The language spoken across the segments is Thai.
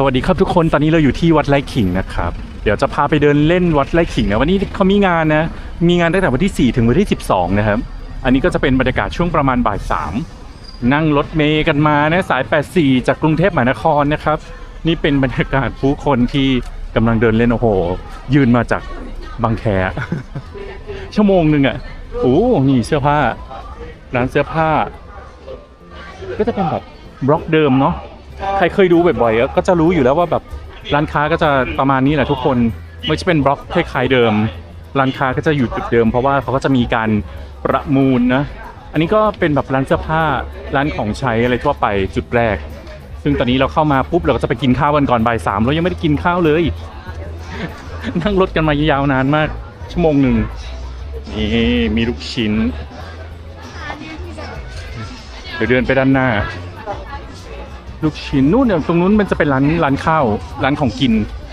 สวัสดีครับทุกคนตอนนี้เราอยู่ที่วัดไร่ขิงนะครับ เดี๋ยวจะพาไปเดินเล่นวัดไร่ขิงนะวันนี้เขามีงานนะ มีงานตั้งแต่วันที่ 4 ถึงวันที่ 12 นะครับ อันนี้ก็จะเป็นบรรยากาศช่วงประมาณบ่ายสามนั่งรถเมย์กันมานะสาย 84 จากกรุงเทพมหานครนะครับ นี่เป็นบรรยากาศผู้คนที่กำลังเดินเล่นโอ้โห ยืนมาจากบางแคชั่วโมงหนึ่งอะ่ะโอ้นี่เสื้อผ้าร้านเสื้อผ้า ก็จะเป็นแบบบล็อกเดิมเนาะ ใครเคยดูบ่อยๆก็จะรู้อยู่แล้วว่าแบบร้านค้าก็จะประมาณนี้แหละทุกคนไม่ใช่เป็นบล็อกคล้ายๆเดิม ร้านค้าก็จะอยู่จุดเดิม เพราะว่าเขาก็จะมีการประมูลนะอันนี้ก็เป็นแบบร้านเสื้อผ้าร้านของใช้อะไรทั่วไปจุดแรก ซึ่งตอนนี้เราเข้ามาปุ๊บเราก็จะไปกินข้าวกันก่อนบ่ายสามเรายังไม่ได้กินข้าวเลย นั่งรถกันมายาวนานมาก ชั่วโมงหนึ่งนี่มีลูกชิ้นเดี๋ยวเดินไปด้านหน้า ลูกชิ้นนู่นเนี่ยตรงนู้นมันจะเป็นร้านร้านข้าวร้านของกิน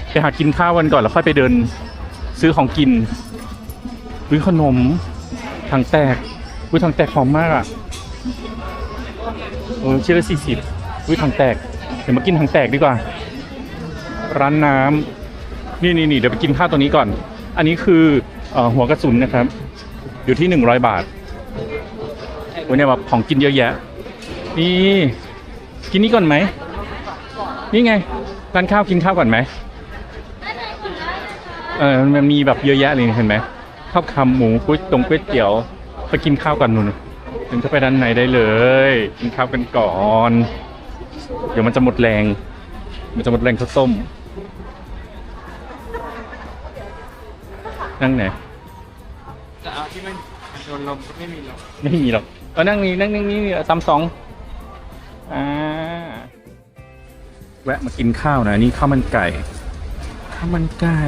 ไปหากินข้าวกันก่อนแล้วค่อยไปเดิน ซื้อของกินซื้อขนมทางแตกอุ้ยทางแตกหอมมากอะเออชิ้นละสี่สิบอุ้ยทางแตกเดี๋ยวมากินทางแตกดีกว่า ร้านน้ำนี่นี่นี่เดี๋ยวไปกินข้าวตัวนี้ก่อน อันนี้คือออหัวกระสุนนะครับ อยู่ที่หนึ่งร้อยบาทวันนี้แบบของกินเยอะแยะ นี่ กินนี่ก่อนไหม นี่ไง ร้านข้าวกินข้าวก่อนไหมเออมันมีแบบเยอะแยะเลยเห็นไหมข้าวคำหมูก๋วยตรงก๋วยเตี๋ยว ไปกินข้าวกันนู่นถึงจะไปด้านในได้เลย กินข้าวกันก่อน เดี๋ยวมันจะหมดแรง มันจะหมดแรงข้าวต้ม นั่งไหนจะเอาที่มันโดนลมก็ไม่มีหรอก ไม่มีหรอก เออนั่งนี่นั่งนี่นี่ซัมสอง อ่าแวะมากินข้าวนะนี่ข้าวมันไก่ข้าวมันไก่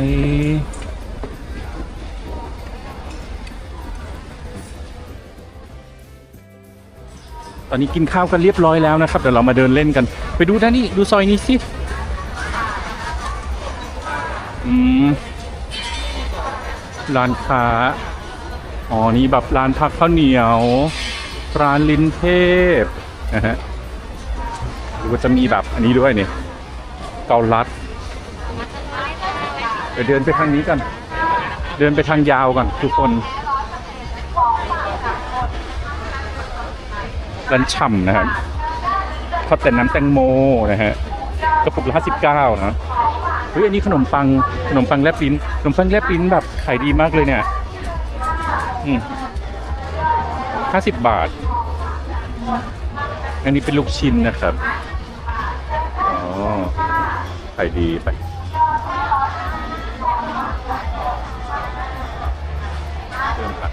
ตอนนี้กินข้าวกันเรียบร้อยแล้วนะครับเดี๋ยวเรามาเดินเล่นกัน ไปดูด้านนี้ดูซอยนี้สิอืมร้านค้าอ๋อนี่แบบร้านพักข้าวเหนียว ร้านลิ้นเทพนะฮะ หรือว่าจะมีแบบอันนี้ด้วยเนี่ยเกาลัดเดี๋ยวเดินไปทางนี้กัน เดินไปทางยาวก่อนทุกคนร้านฉ่ำนะครับทอดแต่น้ำแตงโมนะฮะกระปุกละห้าสิบเก้านะเฮ้ยอันนี้ขนมปังขนมปังแลบลิ้นขนมปังแลบลิ้นแบบขายดีมากเลยเนี่ยห้าสิบบาท อันนี้เป็นลูกชิ้นนะครับ ขายดีไปเริ่มค่ะ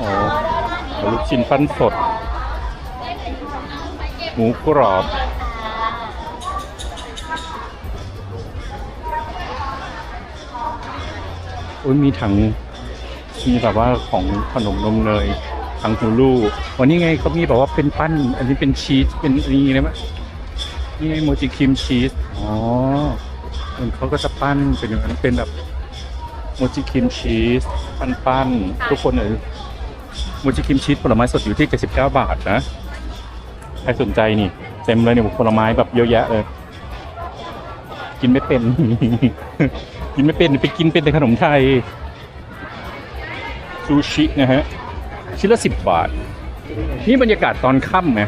อ๋อเอาลูกชิ้นปั้นสด หมูกรอบอุ้ยมีถังมีแบบว่าของขนมนมเนยถังฮูลูวันนี้ไงเขามีแบบว่าเป็นปั้น อันนี้เป็นชีสเป็นอันนี้เลยมั้ยนี่ไงโมจิครีมชีส อ๋อมันเขาก็จะปั้นเป็นอย่างนั้นเป็นแบบโมจิครีมชีส ปั้นปั้นๆทุกคนเลยโมจิครีมชีสผลไม้สดอยู่ที่ 79 บาทนะ ใครสนใจนี่ เต็มเลยเนี่ยผลไม้แบบเยอะแยะเลย กินไม่เป็น กินไม่เป็นไปกินเป็นแต่ขนมไทย ซูชินะฮะ ชิ้นละสิบบาท นี่บรรยากาศตอนค่ำไง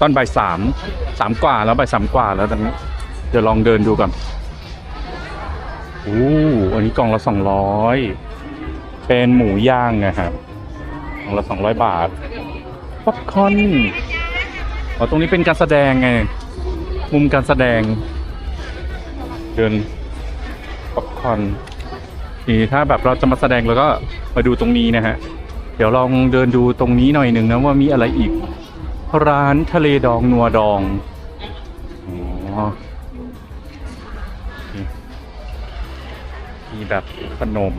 ตอนบ่ายสามสามกว่าแล้วบ่ายสามกว่าแล้วตอนนี้เดี๋ยวลองเดินดูก่อนอู้อันนี้กล่องละสองร้อยเป็นหมูย่างนะครับกล่องละสองร้อยบาทป๊อปคอร์นอ๋อตรงนี้เป็นการแสดงไง มุมการแสดง เดินป๊อปคอร์นนี่ถ้าแบบเราจะมาแสดงเราก็มาดูตรงนี้นะฮะ เดี๋ยวลองเดินดูตรงนี้หน่อยหนึ่งนะว่ามีอะไรอีก ร้านทะเลดองนัวดองอ๋อมีแบบขนม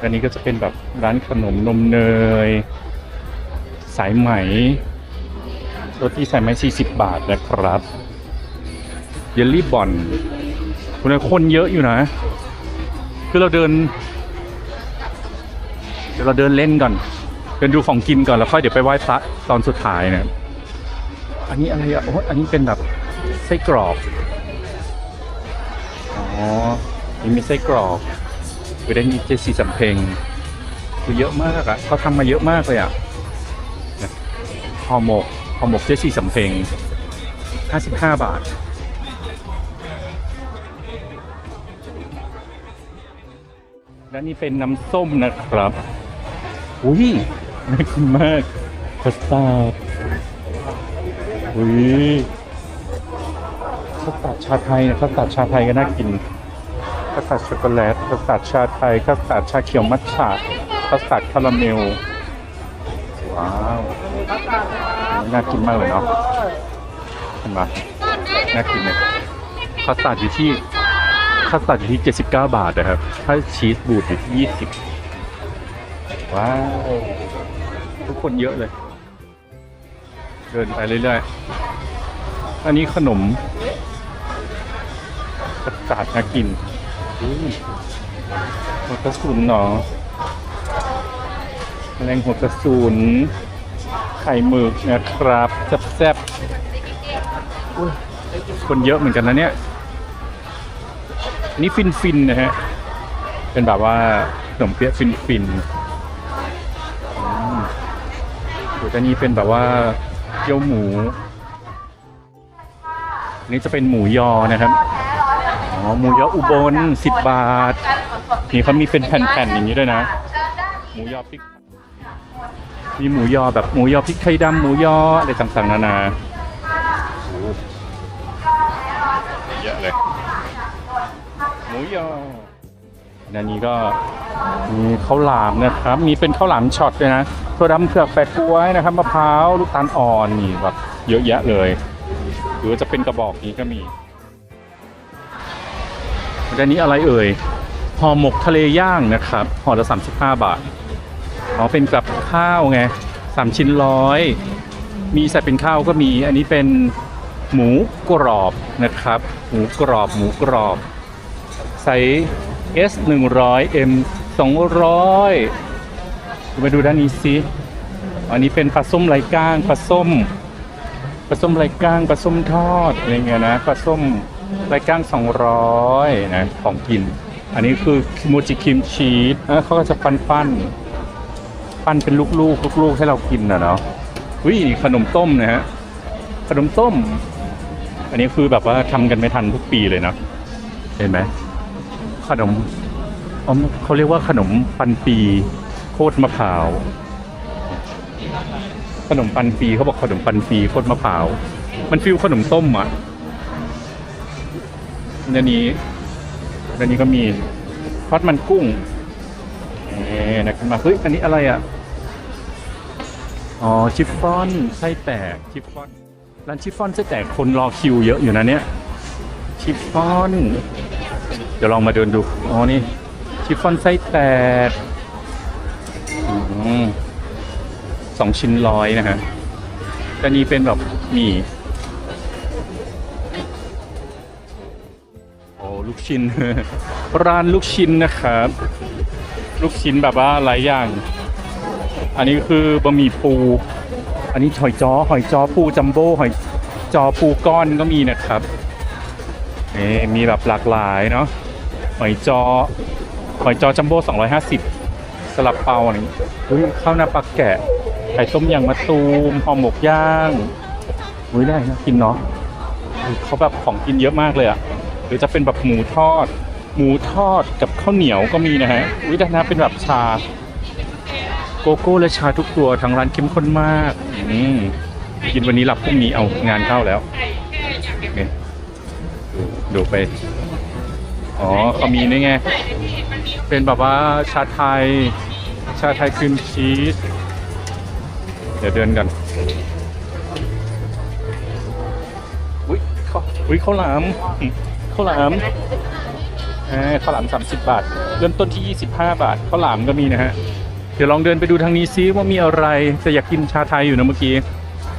อันนี้ก็จะเป็นแบบร้านขนมนมเนย สายไหมรสที่สายไหม40 บาทนะครับเยลลี่บอนคนคนเยอะอยู่นะ คือเราเดิน เดี๋ยวเราเดินเล่นก่อน เดินดูของกินก่อนแล้วค่อยเดี๋ยวไปไหว้พระตอนสุดท้ายนะอันนี้อะไรอะโอ้อันนี้เป็นแบบไส้กรอกอ๋อนี่มีไส้กรอกคือได้มีเจสีสำเพ็งคือเยอะมากอะเขาทำมาเยอะมากเลยอะนะห่อหมกห่อหมกเจสีสำเพ็ง55 บาทและนี่เป็นน้ำส้มนะครับอุ้ย น่ากินมากคัสตาร์ดอุ้ยคัสตาร์ดชาไทยนะคัสตาร์ดชาไทยก็น่ากินคัสตาร์ดช็อกโกแลตคัสตาร์ดชาไทยคัสตาร์ดชาเขียวมัทฉะคัสตาร์ดคาราเมลว้าวน่ากินมากเลยเนาะเห็นไหมน่ากินเลยคัสตาร์ดอยู่ที่คัสตาร์ดอยู่ที่ 79 บาทนะครับ ถ้าชีสบูดอยู่ที่ 20 ว้าว ทุกคนเยอะเลย เดินไปเรื่อยๆ อันนี้ขนมคัสาดน่ากินหัวกระสุนเนาะแมลงหัวกระสุนไข่หมึกนะครับแซ่บๆคนเยอะเหมือนกันนะเนี่ยนี่ฟินๆนะฮะ เป็นแบบว่าขนมเปี๊ยะฟินๆ ส่วนอันนี้เป็นแบบว่าเกี๊ยวหมูอันนี้จะเป็นหมูยอนะครับอ๋อหมูยออุบลสิบบาท นี่เขามีเป็นแผ่นๆอย่างนี้ด้วยนะ หมูยอพริก มีหมูยอแบบหมูยอพริกไทยดำหมูยออะไรต่างๆนานาเยอะเลย หมูยอ อันนี้ก็มีข้าวหลามนะครับ มีเป็นข้าวหลามช็อตด้วยนะถั่วดำเผือกแปดกล้วยนะครับมะพร้าวลูกตาลอ่อนนี่แบบเยอะแยะเลย หรือจะเป็นกระบอกนี้ก็มีอันนี้อะไรเอ่ยห่อหมกทะเลย่างนะครับห่อละ35บาทอ๋อเป็นกับข้าวไงสามชิ้นร้อยมีใส่เป็นข้าวก็มี อันนี้เป็นหมูกรอบนะครับ หมูกรอบหมูกรอบไซส์ S 100 M 200 มาดูด้านนี้สิอันนี้เป็นปลาส้มไร้ก้างปลาส้มปลาส้มไร้ก้างปลาส้มทอดอะไรเงี้ยนะปลาส้มไร้ก้าง 200นะของกิน อันนี้คือคิโมจิคิมชีสเขาก็จะปั้นปั้นปั้นเป็นลูกๆลูกๆให้เรากินนะเนาะวิขนมต้มนะฮะขนมต้ม อันนี้คือแบบว่าทำกันไม่ทันทุกปีเลยนะเห็นไหม ขนมเขาเรียกว่าขนมปันปีโคตรมะพร้าว ขนมปันปีเขาบอกขนมปันปีโคตรมะพร้าว มันฟิลขนมต้มอะในนี้ในนี้ก็มีทอดมันกุ้งนี่นะครับมาเฮ้ยอันนี้อะไรอะ อ๋อชิฟฟ่อนไส้แตกชิฟฟ่อนร้านชิฟฟ่อนไส้แตกคนรอคิวเยอะอยู่นะเนี่ยชิฟฟ่อน เดี๋ยวลองมาเดินดู อ๋อ นี่ชิฟฟ่อนไส้แตกสองชิ้นร้อยนะฮะอันนี้เป็นแบบหมี่โอ้ลูกชิ้น ร้านลูกชิ้นนะครับ ลูกชิ้นแบบว่าหลายอย่าง อันนี้คือบะหมี่ปู อันนี้หอยจ้อหอยจ้อปูจัมโบ้หอยจอปูก้อนก็มีนะครับนี่มีแบบหลากหลายเนาะ หอยจอหอยจอจัมโบ้250 สลับเปาอะไรอย่างงี้อุ้ยข้าวหน้าปลาแกะไข่ต้มยางมะตูมห่อหมกย่างอุ้ยได้นะกินเนาะเขาแบบของกินเยอะมากเลยอะหรือจะเป็นแบบหมูทอด หมูทอดกับข้าวเหนียวก็มีนะฮะอุ้ยได้นะเป็นแบบชาโกโก้และชาทุกตัวทางร้านเข้มข้นมากอืมกินวันนี้หลับพรุ่งนี้เอางานเข้าแล้วนี่ดูไป อ๋อเขามีนี่ไง เป็นแบบว่าชาไทย ชาไทยครีมชีส เดี๋ยวเดินกัน อุ้ยข้าวอุ้ยข้าวหลามข้าวหลามเออข้าวหลาม 30 บาท เริ่มต้นที่ 25 บาทข้าวหลามก็มีนะฮะ เดี๋ยวลองเดินไปดูทางนี้ซิว่ามีอะไรแต่อยากกินชาไทยอยู่นะเมื่อกี้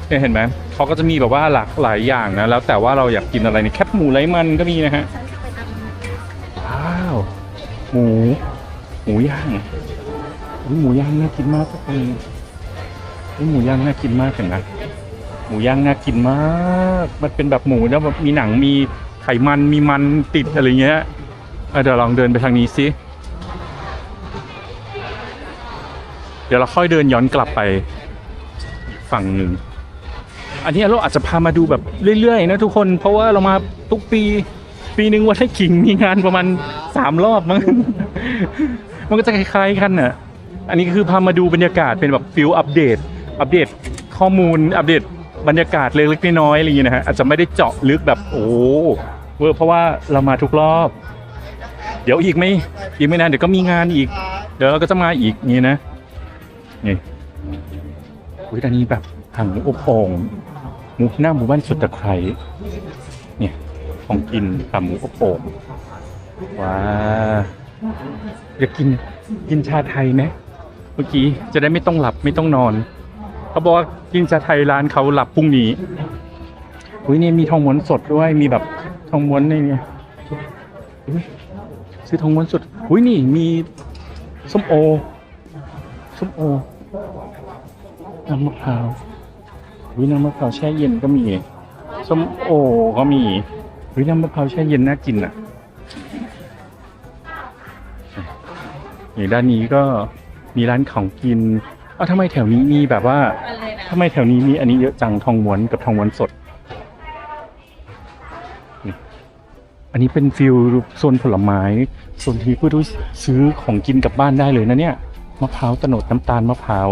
เนี่ยเห็นไหมเขาก็จะมีแบบว่าหลากหลายอย่างนะ แล้วแต่ว่าเราอยากกินอะไรเนี่ยแคบหมูไร้มันก็มีนะฮะ หมูหมูย่างหมูย่างน่ากินมากทุกคนหมูย่างน่ากินมากเห็นนะหมูย่างน่ากินมาก มันเป็นแบบหมูแล้วแบบมีหนังมีไขมันมีมันติดอะไรเงี้ยเดี๋ยวลองเดินไปทางนี้สิเดี๋ยวเราค่อยเดินย้อนกลับไปฝั่งหนึ่งอันนี้เราอาจจะพามาดูแบบเรื่อยๆนะทุกคนเพราะว่าเรามาทุกปี ปีหนึ่งวัดไร่ขิงมีงานประมาณสามรอบมั้ง มันก็จะคล้ายๆกันน่ะ อันนี้คือพามาดูบรรยากาศเป็นแบบฟิลอัปเดต อัปเดตข้อมูล อัปเดตบรรยากาศเล็กๆน้อยๆอะไรอย่างเงี้ยนะฮะ อาจจะไม่ได้เจาะลึกแบบโอ้โหเวอร์เพราะว่าเรามาทุกรอบ เดี๋ยวอีกไม่อีกไม่นานเดี๋ยวก็มีงานอีก เดี๋ยวเราก็จะมาอีกนี่นะ นี่อุ้ยอันนี้แบบถังอบโอ่งหมูหน้าหมู่บ้านสุดตะไคร้ ของกินขาหมูอบโอ่งว้าอยากกินกินชาไทยไหมเมื่อกี้จะได้ไม่ต้องหลับไม่ต้องนอน เขาบอกว่ากินชาไทยร้านเขาหลับพรุ่งนี้อุ้ยเนี่ยมีทองม้วนสดด้วยมีแบบทองม้วนในนี่ยอุ๊ยซื้อทองม้วนสดอุ้ยนี่มีส้มโอส้มโอน้ำมะพร้าววิน้ำมะพร้าวแช่เย็นก็มีส้มโอก็มี วิน้ำมะพร้าวแช่เย็นน่ากินอะอย่างด้านนี้ก็มีร้านของกินเอ้าทำไมแถวนี้มีแบบว่าทำไมแถวนี้มีอันนี้เยอะจังทองม้วนกับทองม้วนสดนี่อันนี้เป็นฟิลโซนผลไม้โซนที่เพื่อซื้อของกินกลับบ้านได้เลยนะเนี่ยมะพร้าวตะโนดน้ำตาลมะพร้าว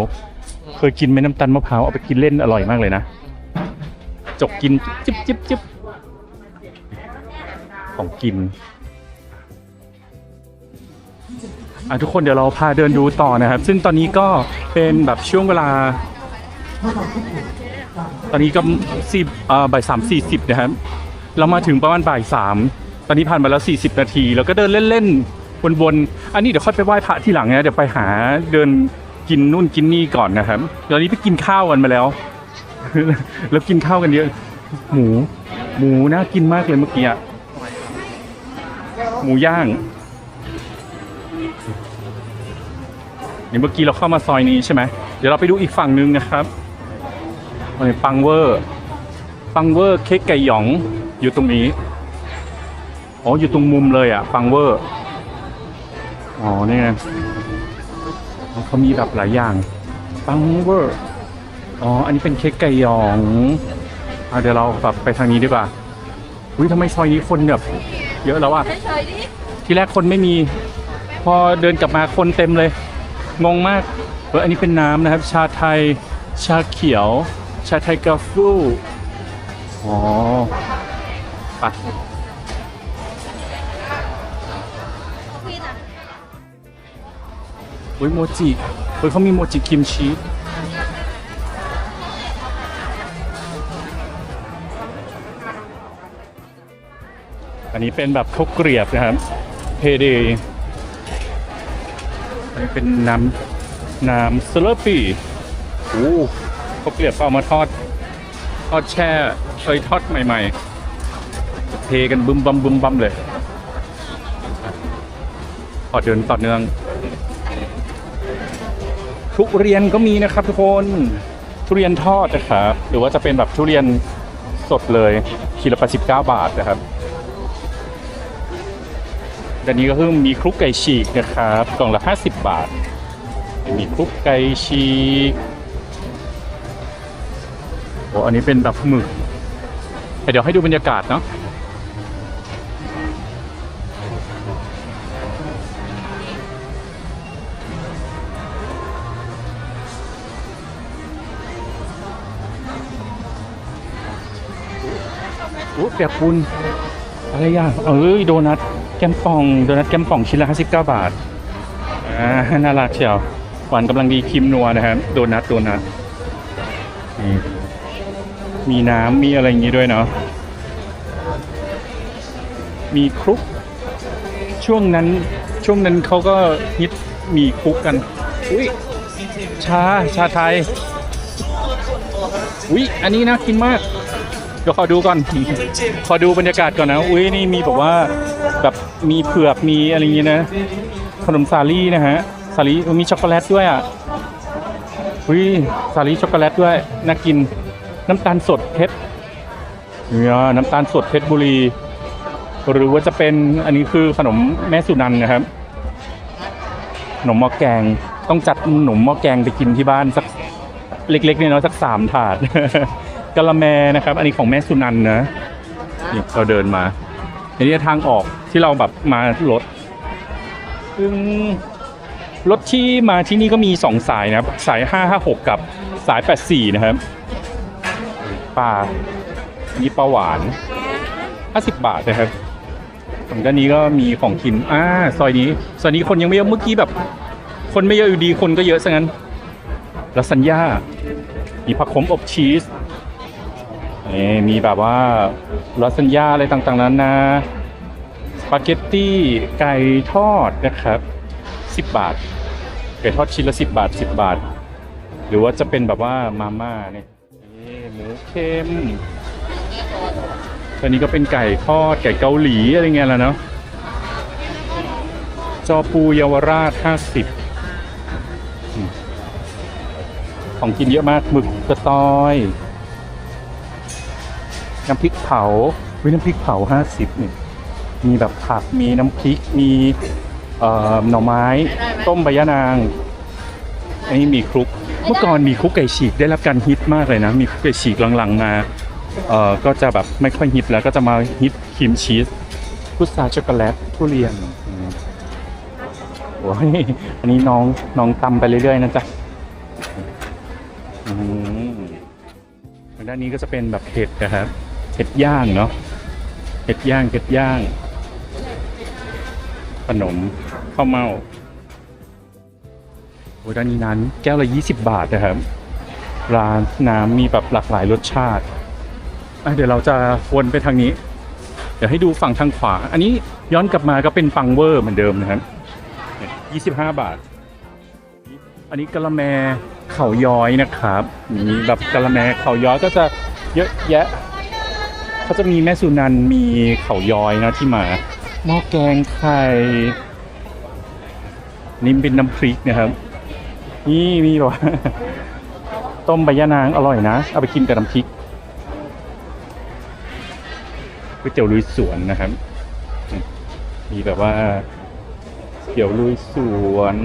เคยกินไหมน้ำตาลมะพร้าวเอาไปกินเล่นอร่อยมากเลยนะ จกกินจิบจิบจิบ ของกินอะทุกคนเดี๋ยวเราพาเดินดูต่อนะครับ ซึ่งตอนนี้ก็เป็นแบบช่วงเวลา ตอนนี้ก็สิบอ่าบ่ายสามสี่สิบนะครับ เรามาถึงประมาณบ่ายสามตอนนี้ผ่านมาแล้วสี่สิบนาทีแล้วก็เดินเล่นๆวนๆ อันนี้เดี๋ยวค่อยไปไหว้พระที่หลังนะเดี๋ยวไปหาเดินกินนู่นกินนี่ก่อนนะครับตอนนี้ไปกินข้าวกันมาแล้ว แล้วกินข้าวกันเยอะหมู หมูน่ากินมากเลยเมื่อกี้อะ หมูย่างนี่เมื่อกี้เราเข้ามาซอยนี้ใช่ไหม เดี๋ยวเราไปดูอีกฝั่งหนึงนะครับอันนี้ปังเวอร์ ปังเวอร์เค้กไก่หยองอยู่ตรงนี้ อ๋อ อยู่ตรงมุมเลยอะ ปังเวอร์ อ๋อเนี่ยอ๋อเขามีแบบหลายอย่าง ปังเวอร์ อ๋อ อันนี้เป็นเค้กไก่หยองอะเดี๋ยวเราแบบไปทางนี้ดีกว่าอุ้ยทำไมซอยนี้คนแบบ เยอะแล้วอะเฉยๆดิที่แรกคนไม่มี พอเดินกลับมาคนเต็มเลย งงมากเอออันนี้เป็นน้ำนะครับ ชาไทย ชาเขียว ชาไทยกาฟูอ๋อไปอุ้ยโมจิเฮ้ยเขามีโมจิคิมชีส นนี้เป็นแบบข้าวเกรียบนะครับเพเดอันนี้เป็นน้ำน้ำสลัดปีโอ้ข้าวเกรียบเอามาทอด ทอดแช่เคยทอดใหม่ ๆ เทกันบึมบัมบึมบัมเลยขอเดินต่อเนื่องทุเรียนก็มีนะครับทุกคนทุเรียนทอดนะครับหรือว่าจะเป็นแบบทุเรียนสดเลยขีดละ89 บาทนะครับ ด้านนี้ก็คือมีคลุกไก่ฉีกนะครับกล่องละ 50 บาท มีคลุกไก่ฉีกโอ้อันนี้เป็นแบบหมึกแต่เดี๋ยวให้ดูบรรยากาศเนาะโอ้เปียกปูน อะไรอย่างเอ้ยโดนัทแก้มป่องโดนัทแก้มป่องชิ้นละ59 บาทอ่าน่ารักเชียวหวานกำลังดีครีมนัวนะครับโดนัทโดนัทมีน้ำมีอะไรอย่างงี้ด้วยเนาะมีคลุก ช่วงนั้นช่วงนั้นเขาก็ฮิตมีคลุกกันอุ้ยชาชาไทยอุ้ยอันนี้น่ากินมาก เดี๋ยวขอดูก่อน ขอดูบรรยากาศก่อนนะ อุ้ยนี่มีแบบว่าแบบมีเผือกมีอะไรอย่างเงี้ยนะ ขนมสาลี่นะฮะ สาลี่มีช็อกโกแลตด้วยอะ อุ้ยสาลี่ช็อกโกแลตด้วย น่ากิน น้ำตาลสดเพชรเนี่ยน้ำตาลสดเพชรบุรี หรือว่าจะเป็นอันนี้คือขนมแม่สุนันนะครับ ขนมหม้อแกง ต้องจัดขนมหม้อแกงไปกินที่บ้านสักเล็กๆเนี่ยเนาะสักสามถาด กะละแมนะครับ อันนี้ของแม่สุนันนะนี่เราเดินมา อันนี้ทางออกที่เราแบบมารถซึ่งรถที่มาที่นี่ก็มีสองสายนะครับ สาย 556 กับสาย 84 นะครับปลานี่ปลาหวาน 50 บาทนะครับส่วนด้านนี้ก็มีของกินอ่าซอยนี้ซอยนี้คนยังไม่เยอะเมื่อกี้แบบ คนไม่เยอะอยู่ดีคนก็เยอะซะงั้นลาซานญ่ามีผักขมอบชีส นี่มีแบบว่าลาซานญ่าอะไรต่างๆนั้นนะสปาเกตตี้ไก่ทอดนะครับ10บาท ไก่ทอดชิ้นละ10บาท10บาท หรือว่าจะเป็นแบบว่ามาม่าเนี่ยหมูเค็มตอนนี้ก็เป็นไก่ทอดไก่เกาหลีอะไรเงี้ยแล้วเนาะจอปูเยาวราช50อืมของกินเยอะมากหมึกกระตอย น้ำพริกเผาวิน้ำพริกเผา50นี่มีแบบผักมีน้ำพริกมีเอ่อหน่อไม้ต้มใบยะนางอันนี้มีคลุกเมื่อก่อนมีคลุกไก่ฉีกได้รับการฮิตมากเลยนะ มีคลุกไก่ฉีกหลังๆมาเอ่อก็จะแบบไม่ค่อยฮิตแล้วก็จะมาฮิตครีมชีสพุทราช็อกโกแลตทุเรียนอืมโอ้ยอันนี้น้องน้องตำไปเรื่อยๆนะจ๊ะอืมทางด้านนี้ก็จะเป็นแบบเห็ดนะครับ เห็ดย่างเนาะเห็ดย่างเห็ดย่าง ขนมข้าวเม่าโอ้ด้านนี้นั้นแก้วละ 20 บาทนะครับ ร้านน้ำมีแบบหลากหลายรสชาติเดี๋ยวเราจะวนไปทางนี้ เดี๋ยวให้ดูฝั่งทางขวา อันนี้ย้อนกลับมาก็เป็นปังเวอร์เหมือนเดิมนะครับเนี่ย25 บาท อันนี้กะละแมเข่าย้อยนะครับมีแบบกะละแมเข่าย้อยก็จะเยอะแยะ เขาจะมีแม่สุนันท์มีเข่าย้อยนะที่มาหม้อแกงไข่นี่เป็นน้ำพริกนะครับ นี่มีแบบว่าต้มใบยะนางอร่อยนะ เอาไปกินกับน้ำพริกก๋วยเตี๋ยวลุยสวนนะครับ มีแบบว่าเตี๋ยวลุยสวน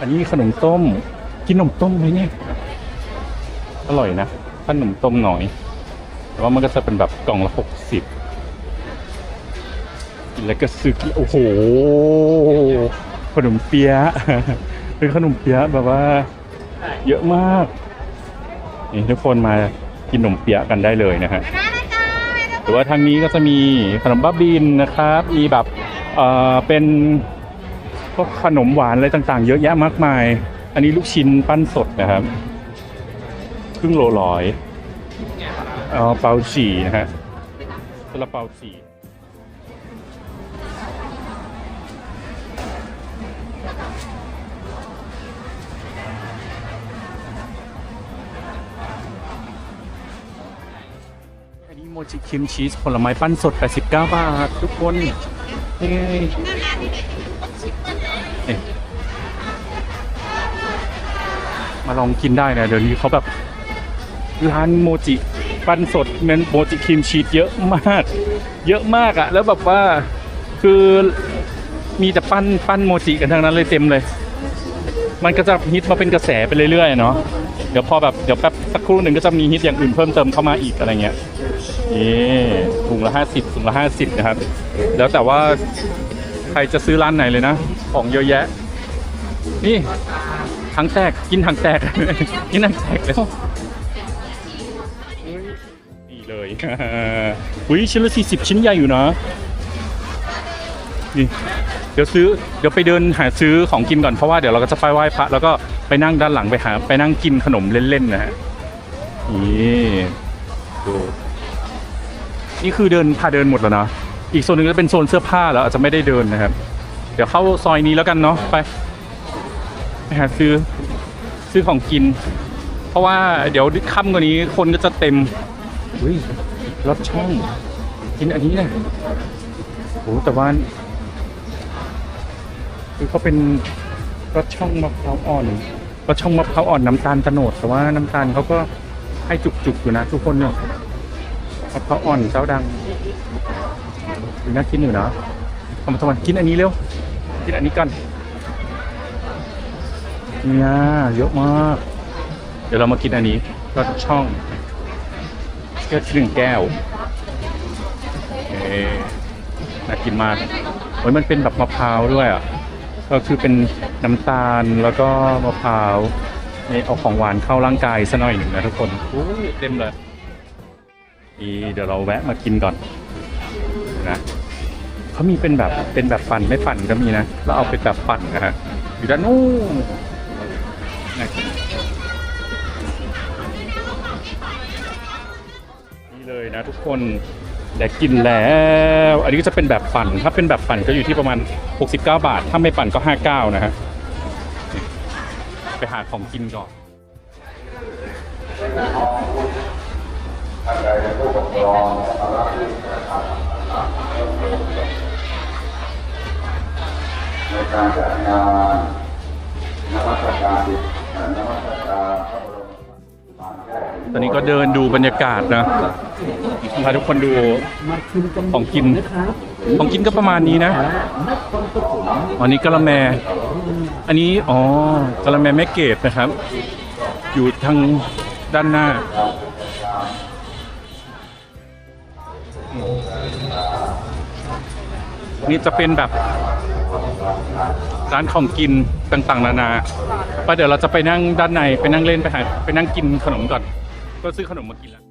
อันนี้ขนมต้ม กินขนมต้มไหมเนี่ย อร่อยนะ ขนมต้มหน่อย แต่ว่ามันก็จะเป็นแบบกล่องละหกสิบแล้วก็ซึกโอ้โห ขนมเปี๊ยะ เป็นขนมเปี๊ยะแบบว่า เยอะมาก นี่ทุกคนมากินขนมเปี๊ยะกันได้เลยนะฮะหรือว่าทางนี้ก็จะมีขนมบ้าบินนะครับ มีแบบเอ่อเป็นพวกขนมหวานอะไรต่างๆ เยอะแยะมากมาย อันนี้ลูกชิ้นปั้นสดนะครับ ครึ่งโลร้อยเอาเปาฉี่นะฮะซาลาเปาฉี่อันนี้โมจิคิมชีสผลไม้ปั้นสด 89 บาท ทุกคนเฮ้ยมาลองกินได้นะเดี๋ยวนี้เขาแบบ ร้านโมจิปันสดเมนโมจิครีมชีสเยอะมาก เยอะมากอะแล้วแบบว่าคือมีแต่ปั้นปั้นโมจิกันทั้งนั้นเลยเต็มเลย มันก็จะฮิตมาเป็นกระแสไปเรื่อยๆเนาะเดี๋ยวพอแบบเดี๋ยวแป๊บสักครู่หนึ่งก็จะมีฮิตอย่างอื่นเพิ่มเติมเข้ามาอีกอะไรเงี้ยนี่ถุงละห้าสิบถุงละห้าสิบนะครับ แล้วแต่ว่าใครจะซื้อร้านไหนเลยนะ ของเยอะแยะ นี่ถังแตกกินถังแตก กินถังแตกเลย นี่อุ้ยชิ้นละสี่สิบชิ้นใหญ่อยู่นะนี่เดี๋ยวซื้อเดี๋ยวไปเดินหาซื้อของกินก่อนเพราะว่าเดี๋ยวเราก็จะไปไหว้พระแล้วก็ไปนั่งด้านหลังไปหา ไปนั่งกินขนมเล่นๆนะฮะนี่ดูนี่คือเดินพาเดินหมดแล้วนะอีกโซนหนึ่งจะเป็นโซนเสื้อผ้าแล้วอาจจะไม่ได้เดินนะครับ เดี๋ยวเข้าซอยนี้แล้วกันเนาะไปไปหาซื้อซื้อของกิน เพราะว่าเดี๋ยวค่ำกว่านี้คนก็จะเต็ม อุ้ยรถช่องกินอันนี้นะโอ้แต่ว่าคือเขาเป็นรสช่องมะพร้าวอ่อนรสช่องมะพร้าวอ่อนน้ำตาลโตโนดแต่ว่าน้ำตาลเขาก็ให้จุกๆอยู่นะทุกคนเนี่ยมะพร้าวอ่อนเจ้าดังน่ากินอยู่นะทำมาทำไมกินอันนี้เร็วกินอันนี้กันเนี่ยเยอะมาก เดี๋ยวเรามากินอันนี้รสช่อง แก้วหนึ่งแก้วเอ๊น่ากินมากโอ้ยมันเป็นแบบมะพร้าวด้วยอะ ก็คือเป็นน้ำตาลแล้วก็มะพร้าวนี่เอาของหวานเข้าร่างกายซะหน่อยหนึ่งนะทุกคนอู้เต็มเลยนี่เดี๋ยวเราแวะมากินก่อนนะเขามีเป็นแบบเป็นแบบปั่นไม่ปั่นก็มีนะแล้วเอาเป็นแบบปั่นนะฮะอยู่ด้านนู้น นี่เลยนะทุกคนได้กินแล้ว อันนี้ก็จะเป็นแบบปั่น ถ้าเป็นแบบปั่นก็อยู่ที่ประมาณ 69 บาท ถ้าไม่ปั่นก็ 59 นะฮะ ไปหาของกินก่อนในการจัดงานนวัตกรรมนวัตกรรม ตอนนี้ก็เดินดูบรรยากาศนะพาทุกคนดูของกิน ของกินก็ประมาณนี้นะอันนี้กะละแม อันนี้อ๋อกะละแมแม่เกดนะครับ อยู่ทางด้านหน้านี่จะเป็นแบบร้านของกินต่างๆ นานาไปเดี๋ยวเราจะไปนั่งด้านในไปนั่งเล่นไปหาไปนั่งกินขนมก่อน ก็ซื้อขนมมากินแล้ว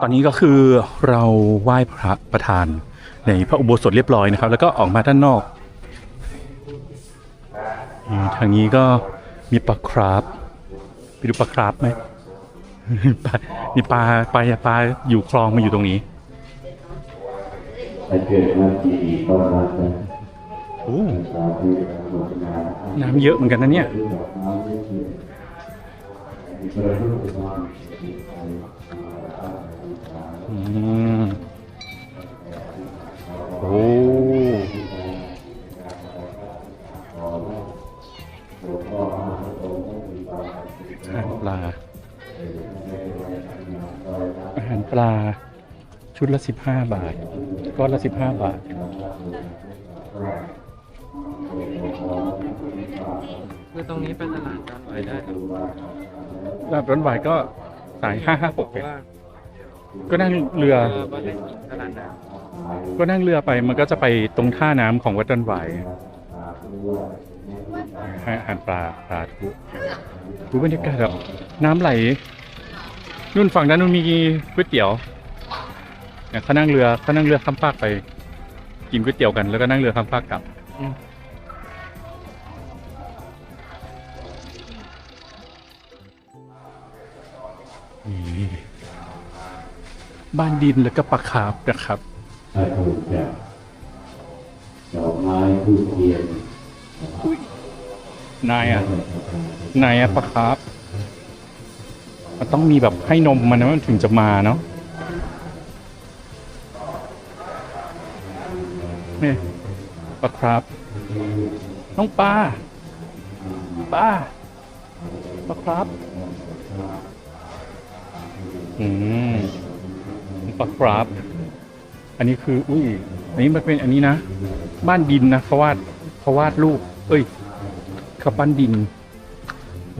ตอนนี้ก็คือเราไหว้พระประธานในพระอุโบสถเรียบร้อยนะครับ แล้วก็ออกมาด้านนอกนี่ทางนี้ก็มีปลาคราฟไปดูปลาคราฟไหมปลานี่ปลาปลาปลาอยู่คลองมาอยู่ตรงนี้ให้เกิดมาจีตอนนั้นนะโอ้สาธุอนุโมทนาน้ำเยอะเหมือนกันนะเนี่ยที่ด อกไม้ไม่เกิดให้เกิดรูปนามอืมโอ้อาหารปลา อาหารปลา ชุดละสิบห้าบาท ก้อนละสิบห้าบาท คือตรงนี้เป็นตลาดจอนไว้ได้ครับแบบร้อนไหวก็สายห้าห้าหกเพราะว่า ก็นั่งเรือ บ้านเล็กตลาดน้ก็นั่งเรือไปมันก็จะไปตรงท่าน้ำของวัดดอนไหวายให้อาหารปลาปลาทุดูบรรยากาศแบบน้ำไหลนู่นฝั่งด้นนู้นมีก๋วยเตี๋ยวเนี่ยเขานั่งเรือเขานั่งเรือข้ามฟากไป กินก๋วยเตี๋ยวกัน แล้วก็นั่งเรือข้ามฟากกลับ นี่ บ้านดินแล้วก็ปลาคาร์ฟนะครับถ้าถูกแบบดอกไม้ทูบเทียนนายอะนายอะปลาคาร์ฟมันต้องมีแบบให้นมมันนะมันถึงจะมาเนาะนี่ปลาคาร์ฟน้องปลาปลาปลาคาร์ฟอืม ปลาคราฟอันนี้คือ อุ้ย อันนี้มันเป็นอันนี้นะ บ้านดินนะเขาวาดเขาวาดรูป เอ้ยเขาปั้นดิน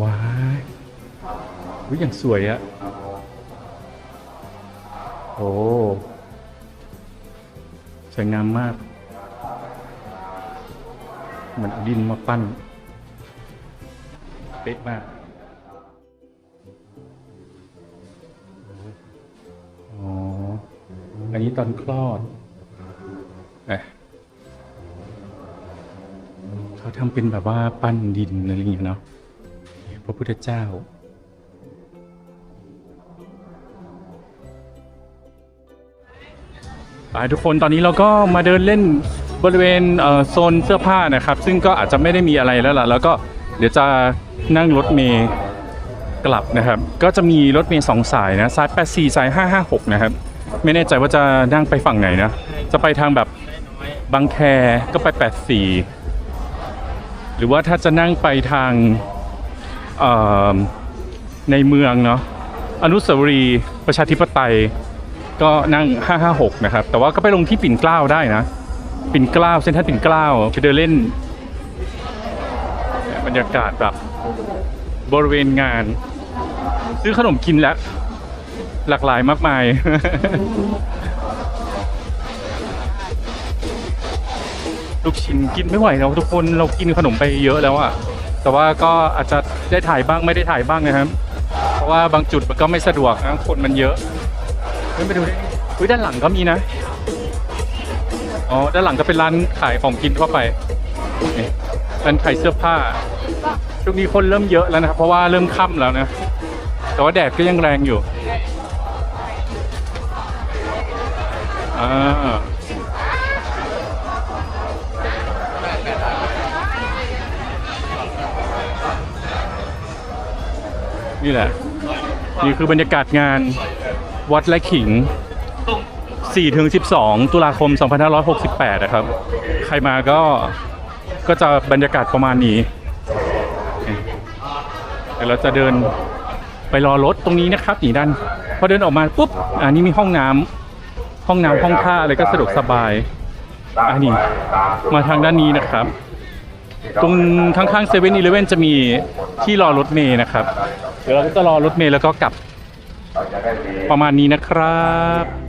ว้ายอุ้ยอย่างสวยอะโอ้สวยงามมาก เหมือนเอาดินมาปั้น เป๊ะมาก อันนี้ตอนคลอดเอเขาทำเป็นแบบว่าปั้นดินอะไรอย่างเงี้ยเนาะพระพุทธเจ้าทุกคนตอนนี้เราก็มาเดินเล่นบริเวณเโซนเสื้อผ้านะครับ ซึ่งก็อาจจะไม่ได้มีอะไรแล้วล่ะแล้วก็เดี๋ยวจะนั่งรถเมย์กลับนะครับ ก็จะมีรถเมย์สองสายนะสาย 84 สาย 556 นะครับ ไม่แน่ใจว่าจะนั่งไปฝั่งไหนนะ จะไปทางแบบบางแคก็ไป 84 หรือว่าถ้าจะนั่งไปทางในเมืองเนาะอนุสาวรีย์ประชาธิปไตยก็นั่ง 556 นะครับ แต่ว่าก็ไปลงที่ปิ่นเกล้าได้นะ ปิ่นเกล้าเส้นทรัลปิ่นเกล้าไปเดินเล่น บรรยากาศแบบบริเวณงาน ซื้อขนมกินแล้ว หลากหลายมากมาย ลูกชิ้นกินไม่ไหวแล้วทุกคนเรากินขนมไปเยอะแล้วอะแต่ว่าก็อาจจะได้ถ่ายบ้างไม่ได้ถ่ายบ้างนะครับ เพราะว่าบางจุดมันก็ไม่สะดวกนะคนมันเยอะเดินไปดูดิอุ้ยด้านหลังก็มีนะอ๋อด้านหลังก็เป็นร้านขายของกินทั่วไปนี่ร้านขายเสื้อผ้าช่วงนี้คนเริ่มเยอะแล้วนะครับเพราะว่าเริ่มค่ำแล้วนะ แต่ว่าแดดก็ยังแรงอยู่ นี่แหละ นี่คือบรรยากาศงานวัดและขิง 4 ถึง 12 ตุลาคม 2568 นะครับ ใครมาก็ก็จะบรรยากาศประมาณนี้ เดี๋ยวเราจะเดินไปรอรถตรงนี้นะครับนี่ด้านพอเดินออกมาปุ๊บ อันนี้มีห้องน้ำ ห้องน้ำห้องท่าอะไรก็สะดวกสบายอันนี้มาทางด้านนี้นะครับ ตรงข้างๆเซเว่นอีเลเว่นจะมีที่รอรถเมย์นะครับ เดี๋ยวเราก็จะรอรถเมย์แล้วก็กลับประมาณนี้นะครับ